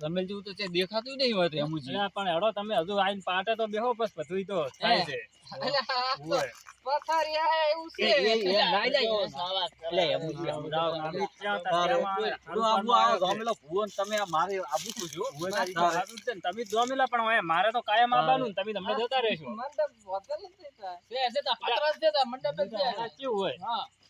રમેલ જેવું તો છે દેખાતું નહીં હોય રેમુજી અલ્યા પણ હેડો તમે હજુ આઈને પાટે તો બેહો બસ બધુંય તો થાય છે તમે મારે તો સારું જ છે ને. તમે જ જોમેલા પણ મારે તો કાયમ આવવાનું ને તમે તમને જતા રહેશો મંડપ હોતલ જ નહીં થાય. છે છે તા પાત્ર જ છે તા મંડપ જ છે આ કેવું હોય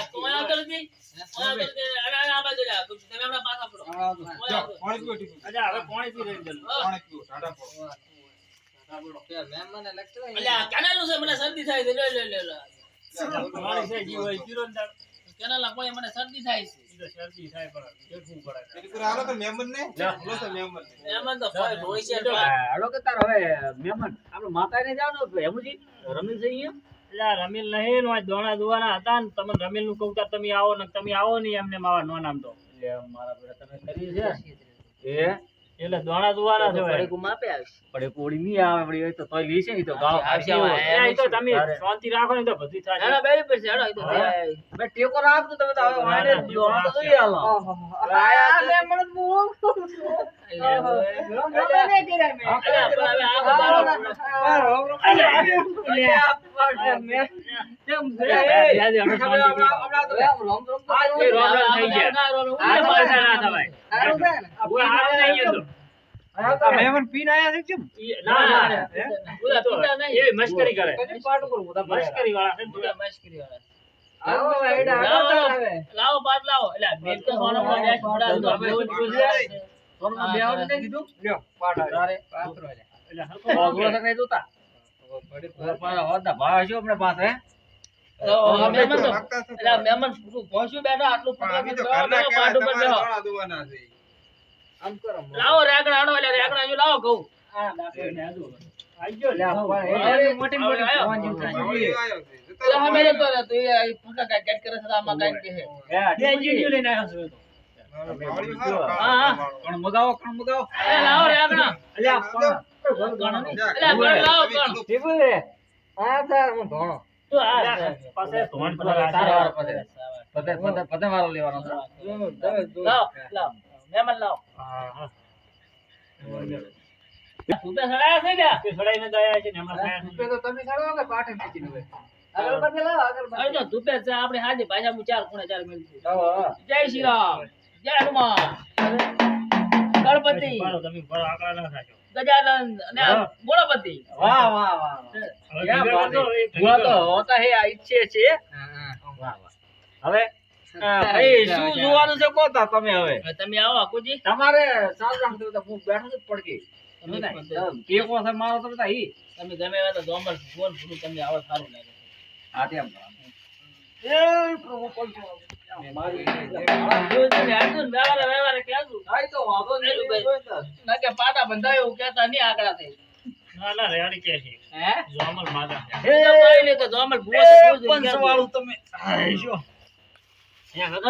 સાવા ના કર અલ્યા કેનાલનું છે? મને શરદી થાય છે. લે લે લે લે. તમારી છે જીવ હોય, ને તાર. કેનાલના કોઈ મને શરદી થાય છે. શરદી થાય પણ ફેંકવું પડે. એમાં તો કોઈ ઢોળી છે હાલો કે તાર હવે મહેમાન આપણે માતા ને જાવ ને હેમુજી? રમેશ છે અહીંયા અલ્યા રમીલ નહીં ને દોણા દુવાના હતા ને તમે રમીલનું કહું તમે આવો ને તમે આવો નહીં એમને માવા નો નામ તો. એટલે મારા તમે કરી છે. એ એટલે દોણા જોવાના છે પડે કુમ આપે આવશે પણ કોડી ની આવે પડી તો તોય લીસે છે તો ગાવ આવશે, એ તો તમે શાંતિ રાખો ને તો બધી થાય ના ના બેરી હેડો ઈ તો બે ટેકો રાખજો તમે તો હવે ના, વાંડે ના, દોણા તો જોઈએ હાલો. આ મહેમાન બહુ અલ્યા પણ હવે આ યાદ આ રોમ રોમ આ ના હતો. ના ના ના. પૂરા મશ્કરી કરે. પાટું મશ્કરી વાળા ને પૂરા. મશ્કરી વાળા. લાવો, પાટ લાવો એટલે મેલ તો સોનો માં જાય, તો આપણે બેવું જ પૂછે. સોનમાં બે કીધું? લ્યો પાટ આવે. તારે એટલે હરખો ઓગળો તો નહીં જોતા પાછા હોદના ભાવ છે આપણે પાસે મહેમાન શું પહોંચ્યું બેઠા આટલું. આમ કરો લાવો એટલે રેકડા જો લાવો મોટી મોટી રે, લઈને આવ્યો છું કણ મગાવો કણ મગાવો. લાવો અલ્યા કણ લાવો કણ આ તાર હું ધોણો. તો હાજર ભાજા ચાર ખૂણે ચાર મિલ જય શ્રી રામ. જય હનુમાન. ગણપતિ. તમે આકડા ના થાશો. ગજાનંદ અને હા. વાહ વાહ વાહ હવે ક્યાં ભેગા વાત કરજો, છે? એ ભૂવા તો હોતા હે આ ઈચ્છે છે. વાહ વાહ. હવે ભાઈ શું જોવાનું છે? કોતા તમે હવે? તમે આવો આકુજી. તમારે સાલ રાખજો તો હું બેઠો જ પડકી. કેકો છે મારો? તમે તા ઈ. તમે ગમે તો જોમર ફોન ફૂલું તમને આવો સારું લાગે. હા તેમ પ્રભુ ને ને. ના પાટા બંધાય નહીં થઈ ના, ના, કે છે. હે? જોમલ તો તમે. જો.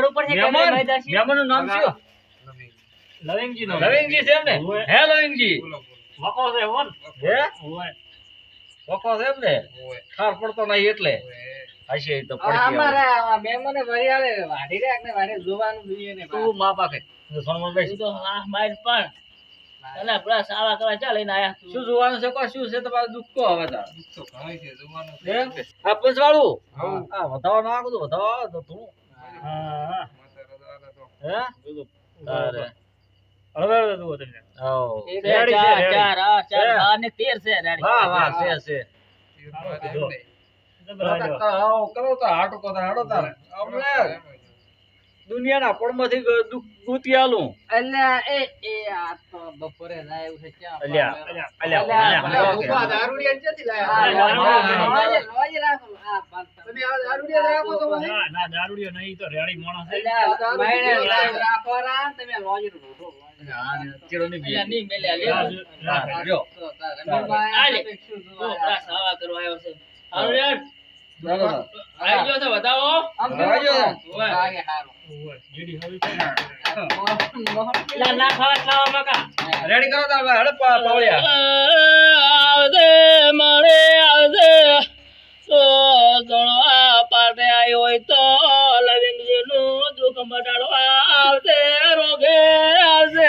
ઉપર છે કે નામ શું? લવિંગજીનો. લવિંગજી છે એમ ને? હે લવિંગજી? વકો છે, હોન. હે? હોવે. વકો છે એમ ને? ખાર પડતો નહીં એટલે. હશે તો. અમારા મહેમાને વરિયાળે વાઢી રાખ ને વાઢી જોવાનું જોઈએ ને તું મા પાકે સોનમણ બેસ તો આ માર પણ. અલા પેલા સાવા કરવા ચા લઈને આયા. શું જોવાનું છે કો શું છે તમારે દુઃખ કો હવે તાર છે આ પંચવાળું? આ વધાવો ના કીધું વધાવો તો તું. હા, હા. હે હવે હવે જુઓ તમે. આવો. એક, રેડી છે, ચાર, હા ચાર, છે. બાર ને તેર છે રેડી. વાહ વાહ છે છે. કરો તો હાટો કો હાડો તારે હમણે દુનિયાના પડમાંથી દુઃખ આલું અલ્યા એ એ આ તો બપોરે જાય એવું છે ક્યાં અલ્યા અલ્યા અલ્યા, અલ્યા. ભૂખા દારૂડિયા ક્યાંથી લાયા? આ. તમે આ દારૂડિયા રાખો તો ના ના દારૂડિયો નહીં તો રેડી માણસ છે. અલ્યા, મહિને રાખો રા, તમે લોજે રોટો લોજે. અલ્યા, નહીં મેલે, ના, જો. તો આલે. આ શું તો જોવા પેલા કરવા આવ્યો છે હારું યાર. આવી ગયો છે બતાવો. આમ ને. ખાવા ખાવા મકા. રેડી કરો તો હવે હડપ પાવળિયા. આવજે મારે આવજે. તો ગણવા પાટે આવ્યો હોય તો લવિંગજી નું દુઃખ મટાડવા આવજે રોગે આવજે.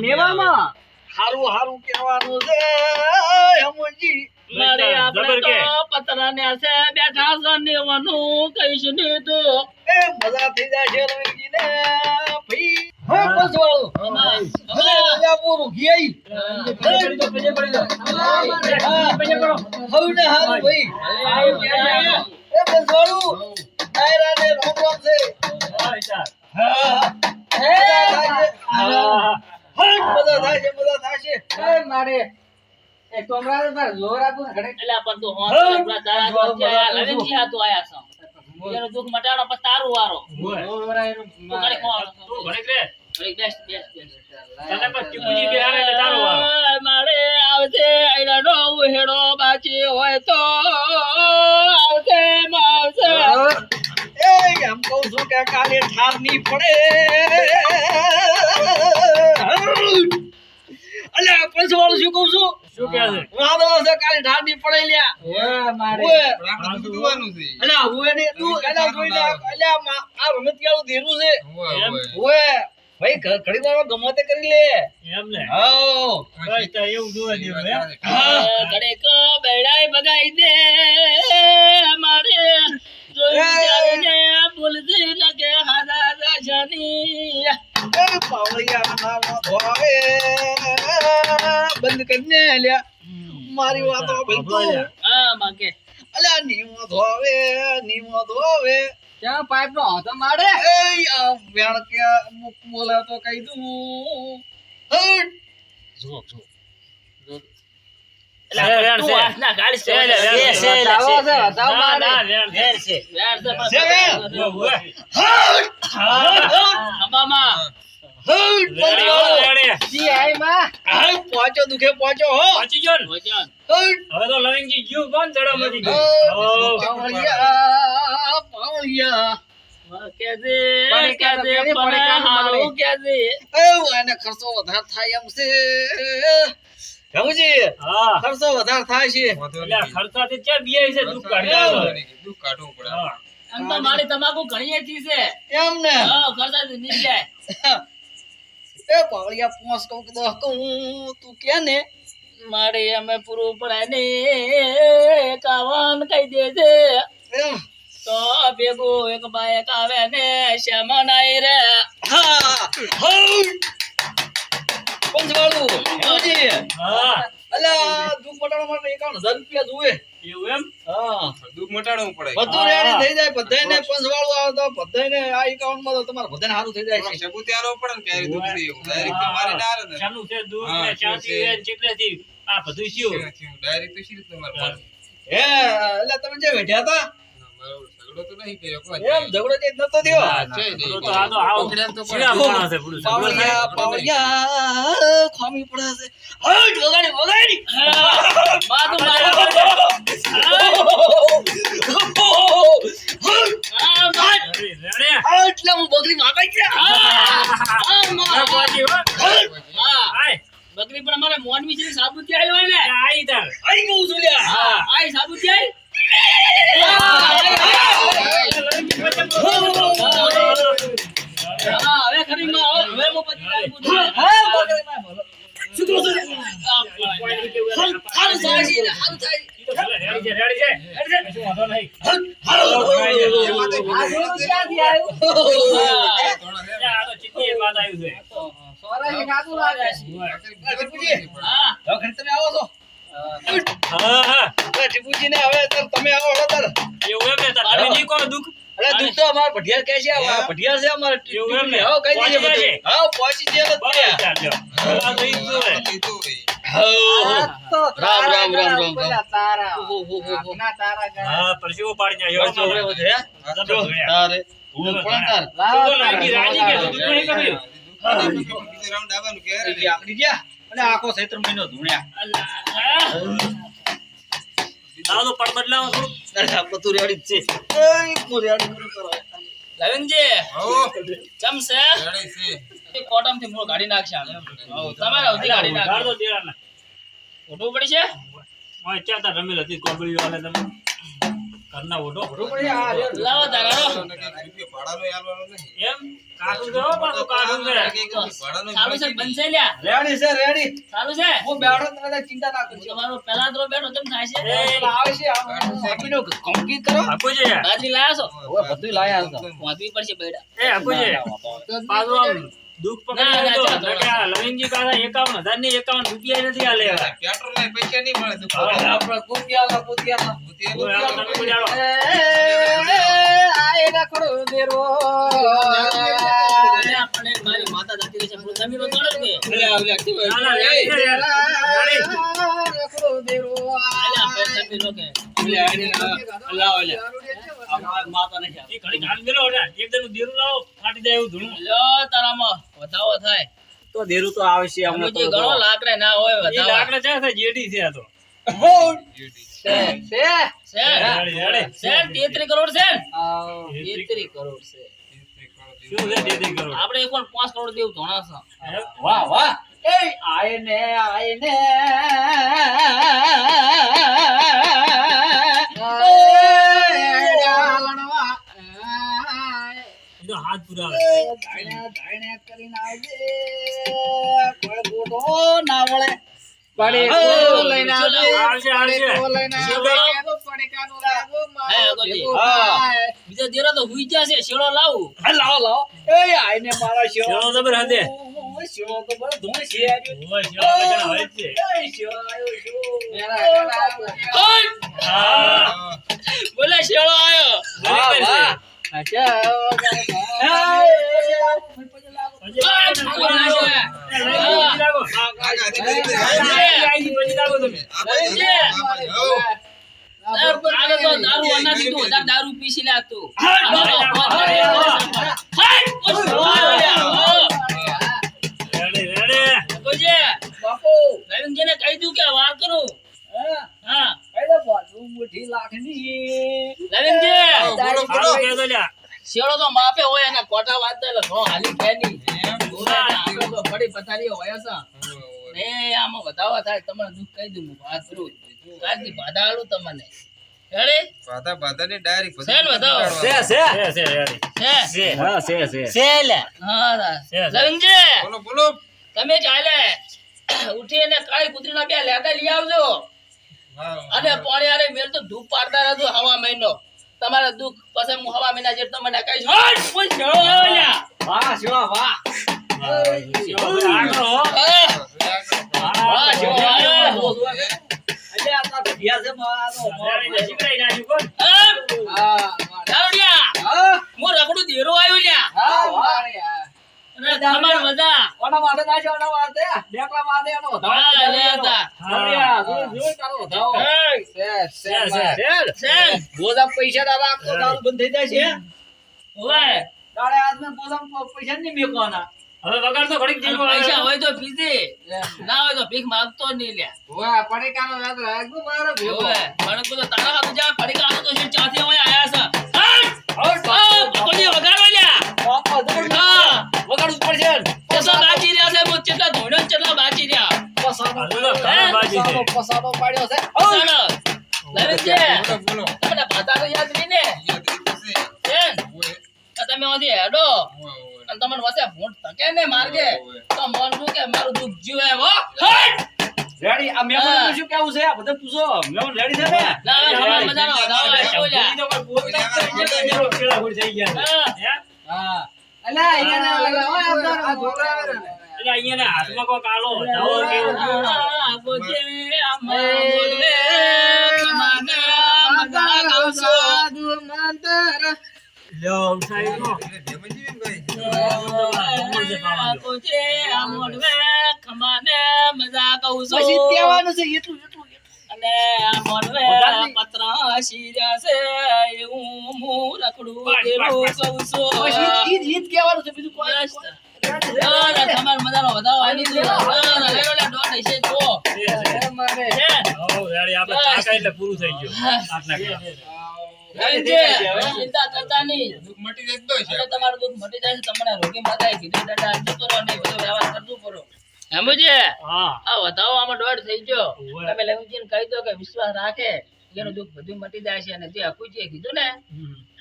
નેવામાં. હારું હારું મજા થાય છે મજા થાય છે. એ મારે એ કોમરા પર જોર આપું ઘડે એટલે પણ તું હોંશ તારા જોડથી આયા, લવિંગજી હાથું આયા છો. એનું દુઃખ મટાડો પછી તારું વારો. એનું તું રે. તને પછી બિહારે એટલે તારો. મારે આવશે નો હેડો બાચી હોય તો. આવશે માં આવશે એ એમ કહું છું કે કાલે ઠાર નહીં પડે અલ્યા પંચવાળું શું કહું છું? શું કહે છે? વાંધો છે કાલે ઠાર નહીં પડે લ્યા. એ મારે ઓએ, પણ આપણે બધું છે. અલ્યા હુએ ને તું એના જોઈ લે અલ્યા મા- આ રમતિયાળું ધીરું છે. ઓએ ભાઈ ઘડી વાર ગમે તે કરી લે. એમ ને હાઉ. તો એવું જોવા જેવું હે? હા. કો બેડાઈ બગાઈ દે અમારે જોઈ વિચારીને ભૂલતી દે લગે હાદા રાજાની. એ પાવળિયા નામ ધોવે બંધ કરીને લ્યા. મારી વાતો બિલકુલ હા માગે. અલ્યા નીમો ધોવે નીમો ધોવે ક્યાં પાઇપ નો હાથ મારે એ વેણ કે મુક બોલે તો કહી દઉં હટ. જો જો એટલે દુખે હો. પહોંચી ગયો હવે તો લવિંગજી ગયું કોણ જડામાંથી પાવળિયા પાવળિયા ખર્ચો વધારે થાય એમ છે. રમુજી ખર્ચો વધારે થાય છે. નહીં. ખર્ચાથી ક્યાં બિયાય છે દુઃખ કાઢી દુઃખ કાઢવું પડે. હા. એમ મારી તમાકુ ઘણી છે. એમ ને? હા ખર્ચાથી નહીં જાય. એ પાવળિયા પોસ કહું કે દસ કહું તું કે ને? મારે અમે પૂરું પડાય ને કાવન કહી દે છે તો ભેગો એક બાયક આવે ને શ્યામન નાય રે. હા. પંચવાળું. રમુજી હા. અલ્યા દુઃખ મટાડવા માટે એકાવન હજાર રૂપિયા જોવે એવું એમ? હા. દુઃખ મટાડવું પડે. બધું રેડી થઈ જાય બધાને પંચવાળું આવે તો બધાને આ એકાઉન્ટમાં તો તમારે બધાને સારું થઈ જાય સબૂત આલવું પડે ને ત્યારે દુઃખ છે એવું. Direct તો ના આવે ને. ચાલુ છે? દૂધ ને શું ચાથી છે? ને ચીકલેથી આ બધું થયું. ડાયરેક્ટ તો શી રીતનું હે. એટલે તમે જે વેઠ્યા હતા? ઝઘડો તો નહીં કર્યો એમ ઝઘડો જે નતો થયો? તો આ તો આવો તો છે થાય. પાવળિયા પાવળિયા ખામી પડે છે. હટ વગાડી વગાડી. મારું મારું હું બકરી માગા ગયા. આય. બકરી પણ અમારે મોન વિશે સાબુ થી આવ્યો ને. આઈ તાર. આઈ કહું છું. આઈ સાબુત જાય છે સોરાજી ખાધું લાગે છે. હા દવાખાને તમે આવો છો હા હા અરે હવે તમે આવો છો તાર. એવું એમ ને તમે નહીં કહો દુઃખ અરે દુઃખ તો અમારે ભઢિયાર કહે છે આ ભઢિયાર છે અમારે એવું એમ ને? હા, કહી દેજે બધું. હા, પહોંચી. ચાલ લ્યો પેલા તો ઈ જ રામ, રામ, રામ, રામ. તારા. ઓહો, હો, હો, હો. આપના તારા હા પરસેવો બધે, હે? જબર જો, જોયા. તારે. હું પણ તાર. તો રાજી કે તું નહીં કર્યું રાઉન્ડ આવવાનું કે આકડી ગયા, અને આખો ચૈત્ર મહિનો ધૂણ્યા બદલાવો થોડું બધું રેડી જ છે હું રેડી કરો. લવિંગજી હો છે રેડી છે કોટમથી મૂળ કાઢી નાખશે. તમારે ઓય ક્યાં તાર રમેલ હતી કોબળી વાલે તમે ઘરના લાવો તારા ભાડાનો એમ કાઢું છે પાછું કાઢું છે. ભાડાનો છે બંધ લ્યા. રેડી છે રેડી ચાલુ છે? હું બેઠો તમે ચિંતા ના કરજો. તમારો પેલા તો બેઠો તેમ થાય છે? આવે છે આમ આપીને કરો. આપું બાજરી લાયા છો? હવે બધું લાયા હતા વાંચવી પડશે બેડા. એ આપું છે. આમ દુઃખ ના, ના, પકડી તો કે લવિંગજી કાકા એકાવન ને એકાવન રૂપિયા નથી આ લેવા. પેટ્રોલ ના પૈસા નહીં મળે જમીનો તોડો કે? પણ જમીનો કે ને, એકદમ દેરું લાવો, ફાટી જાય એવું ધૂણું. લ્યો તારામાં વધાવો થાય. તો દેરું તો આવશે હમણાં અમુજી ઘણો લાકડે ના હોય ઈ વધાવો. લાકડા ચા થાય? જેડી છે આ તો. છે રેડી, રેડી. છે તેત્રી કરોડ છે તેત્રી કરોડ છે. શું છે તેત્રી કરોડ? આપણે એક પાંચ કરોડ દેવું ધોણા છે વાહ વાહ. એ આય ને આય ને કરીને હાથ પુરાવે. પડે લઈને આવજે. લઈને હા. બીજો દેરો તો હુઈ જશે શેળો લાવું. લાવો લાવો. એ આય ને મારા તો બરો છે ઓય, હોય છે. આયો બોલે શેળો આયો વાહ વાહ. લાગો તમે. દારૂ પીસી બાપુ કહી દઉં કે વાર કરું હા તો માપે હોય અને કોટા વાંચતા એટલે ઘણો હાલી કે નહીં આપણે પથારીઓ હોય છે ને આમાં વધાવા થાય તમને દુઃખ કહી દઉં વાત કરું આજથી બાધા આલું તમને. રેડી બાધા બાધાની ડાયરી સેલ બતાવો. સે સે. સે સે સે. હા સે સે. સેલ. હા. લવિંગજી! બોલો બોલો. તમે ચાલે. ઉઠીને કાળી કૂતરીના બે લેતા લઈ આવજો. અને પાણી આરે મેલ તો ધૂપ પાડતા રહેજો હવા મહિનો. તમારા દુઃખ પછી હું હવા મહિના જેટલો મને કહીશ. હટ! લ્યા. વાહ શિવા વાહ શેરો ભાઈ આગળ હો. હા, હા, શેળો આવ્યો. એટલે આ તો ભિયા છે મારો રેડી ને શીખડાઈ નાખ્યું કોણ? હટ. હા દારૂડિયા, હા હું રખડું દેરો આવ્યો લ્યા હા વાહ. પૈસા દાદા બંધ થઈ જાય છે પૈસા નહીં મેકવાના હવે વગાડ તો ઘડીક જીવો પૈસા. હોય તો પીજે. ના હોય તો ભીખ માંગતો નહીં લ્યા વાહ પડીકાનો યાદ રાખજો મારો ભેગો? ઓય, મને તો તારા હાથ જા પડીકા હાથે તો છે ચાથી હોય આયા છે! વગાડો લ્યા કેસો રહ્યા રહ્યા. પાડ્યો. તમને ભાતા તો યાદ ને. ઓય, તમે ઓથી હેડો. ઓય, ઓય. અને તમને વસે ભૂંડ ધકે ને માર્ગે તો મન શું કે મારું દુખ જીવે હો હટ! રેડી આ મેમન શું કેવું છે આ બધા પૂછો મેમન રેડી છે ને ના, ના, મજાનો વધાવો આવ્યો લ્યા. તો બોલતા જ નથી, પેલા પેલા થઈ ગયા હા. અલા અહીંયા ના લગાવો આ છોકરા આવે ને. એટલે હાથમાં કોક કાળો વધાવો કેવું આ. લ્યો, છે. આ ગોજે આમ બોલવે, કમાને મજા ગવસો. પછી કહેવાનું પૂરું થઈ ગયું. આટલા કલાક. લઈ છે. ચિંતા કરતા નહીં. દુઃખ મટી જતો છે. તમારું દુઃખ મટી જાય તમને રોગી માતાએ કીધું, દાદા, જતો રહો નહીં, બધો વ્યવહાર કરજો કરો. સમજે? હા આ વધાવો આમાં દોઢ થઈ ગયો. તમે લેવજીને કહી દો કે વિશ્વાસ રાખે એનું દુઃખ બધું મટી જાય છે અને જે અકુજીએ કીધું ને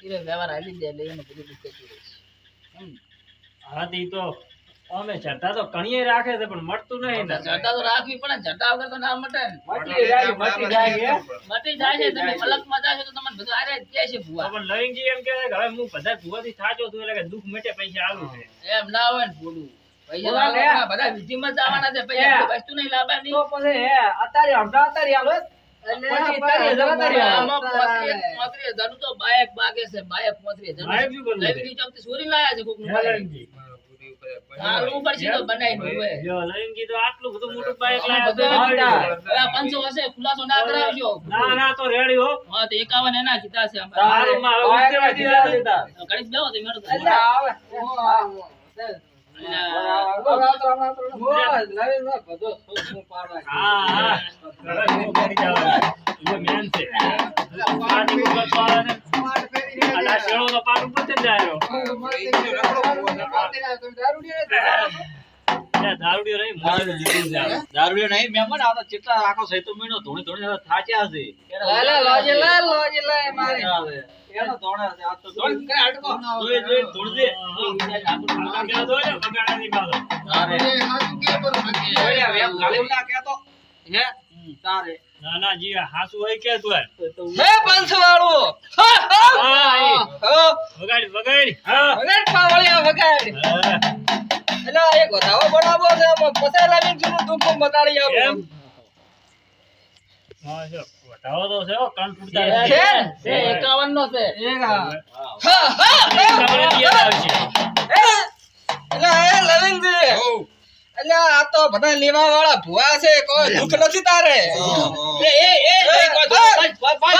એ વ્યવહાર આવી જાય એટલે એનું બધું દુઃખ હમ. હા, તો અમે જટા તો કણીએ રાખે છે પણ મળતું નહીં ને. જટા તો રાખવી પડે જટા વગર તો ના મટે મટી જાય મટી જાય મટી જાય. છે તમે પલકમાં જાશો તો તમને બધું હારે કે છે ભુવા. પણ લવિંગજી એમ કે હવે હું બધા ભુવા થી થાચો છું એટલે કે દુખ મટે પૈસા આવું છે. એમ ના હોય ને ભૂલું. પૈસા બધા વિધિમાં જ આવવાના છે પૈસા એ. કોઈ વસ્તુ નહીં તો પછી હે અત્યારે અડધા અત્યારે આલો હજાર બાયક બાગે છે બાયક? લવિંગની ચોકથી ચોરી લાયા છે કોકનું હે મારો. હાલવું પડશે તો બનાવીને હોય. જો લવિંગજી તો આટલું બધું મોટું બાઈક આવી આ પાંચસો હશે ખુલાસો ના કરાવજો. ના ના તો રેડી હો. હા તો એકાવન એના કીધા છે તારું માં હવે ઉતરે વાગી જાય છે. તો તો મેળો એટલે આવે? એ મેન છે. આ શેળો તો પાક ઉપર જ જાય દારૂડિયો રહી મોઢે લીધી જાય દારૂડિયો નહીં મહેમાન આ તો ચેટલા આખો સૈતો મહિનો ધોણી ધોણી થાચ્યા છે આવે. એનો ધોણે છે. આ તો ધોણી કરે હટકો. જોઈ જોઈ ધોણી દે. આમાં પેલા તો ને, બગાડાની બાજુ. તારે. જોઈ લે, એમ ગાલી ના કહેતો. હે? તારે. ના ના જી હાસુ હોય કે તું હે? હે પંચવાળું. હા, હા. હા, એ. હા. વગાડી વગાડી હા વગાડ પાવળિયા વગાડ. એટલે એક વધાવો બનાવવો છે પસાર લાવીને જૂનું દુઃખ બતાડી આપો. એમ? વટાવો તો છે કાન ફૂટતા છે, છે, એકાવન નો છે હા. હે? એટલે હે લવિંગજી. એટલે આ તો બધા લેવા વાળા ભુવા છે કોઈ દુઃખ નથી તારે એ એ. બસ, બસ, બસ,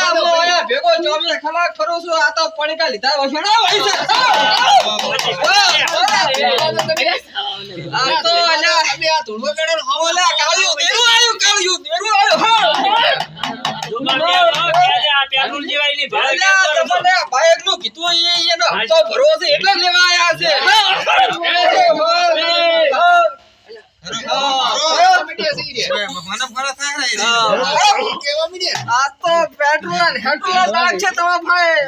બસ, બસ, કરો ધોળા. એટલે આ તો પણકા લીધા કલાક ફરું છું આ તો અલ્યા અમે હોય છે આ તો અલ્યા ઓલા કાળિયું દેરું આયું કાળિયું દેરું આયું હા જેવાયની છો? તમને કીધું એ એનો હપ્તો ભરવો છે એટલે લેવા આયા છે હવે મને ફરક થાય ને. આ તો પેટ્રોલ દાગ છે તમારા ભાઈ.